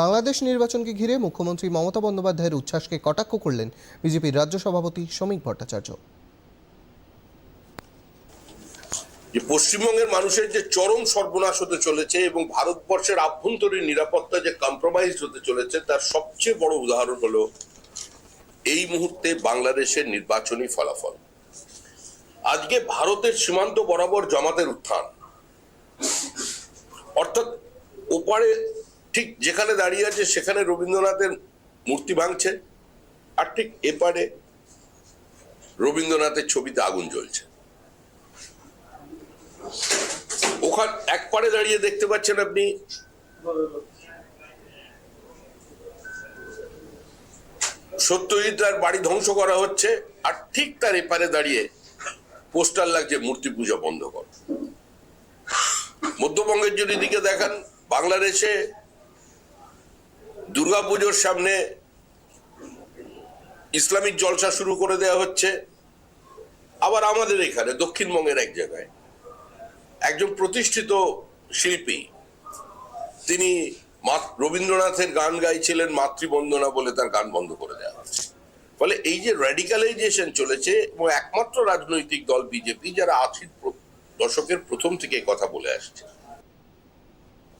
বাংলাদেশ নির্বাচনকে ঘিরে মুখ্যমন্ত্রী মমতা বন্দ্যোপাধ্যায়ের উচ্ছ্বাসকে কটাক্ষ করলেন বিজেপির রাজ্য সভাপতি শ্রমিক ভট্টাচার্য। যে পশ্চিমবঙ্গের মানুষের যে চরম সর্বনাশ হতে চলেছে এবং ভারতবর্ষের আভ্যন্তরীণ নিরাপত্তা যে কম্প্রোমাইজ হতে চলেছে, তার সবচেয়ে বড় উদাহরণ হলো এই মুহূর্তে বাংলাদেশের নির্বাচনী ফলাফল। আজকে ভারতের সীমান্ত বরাবর জামাতের উত্থান। অর্থাৎ ওপারে ঠিক যেখানে দাঁড়িয়ে আছে, সেখানে রবীন্দ্রনাথের মূর্তি ভাঙছে। আর ঠিক এপারে রবীন্দ্রনাথের ছবিতে আগুন জ্বলছে। ওখান এক পারে দাঁড়িয়ে দেখতে পাচ্ছেন আপনি। সত্যজিৎ রায়ের বাড়ি ধ্বংস করা হচ্ছে, আর ঠিক তার এপারে দাঁড়িয়ে পোস্টার লাগছে, মূর্তি পূজা বন্ধ কর। মধ্যবঙ্গের যদি দিকে দেখান, বাংলাদেশে দুর্গাপুজোর সামনে ইসলামিক জলসা শুরু করে দেওয়া হচ্ছে, আবার আমাদের এখানে, দক্ষিণবঙ্গের এক জায়গায়। একজন প্রতিষ্ঠিত শিল্পী, তিনি রবীন্দ্রনাথের গান গাইছিলেন মাতৃবন্দনা বলে তার গান বন্ধ করে দেওয়া হচ্ছে। ফলে এই যে র্যাডিকালাইজেশন চলেছে, এবং একমাত্র রাজনৈতিক দল বিজেপি, যারা আশির দশকের প্রথম থেকে কথা বলে আসছে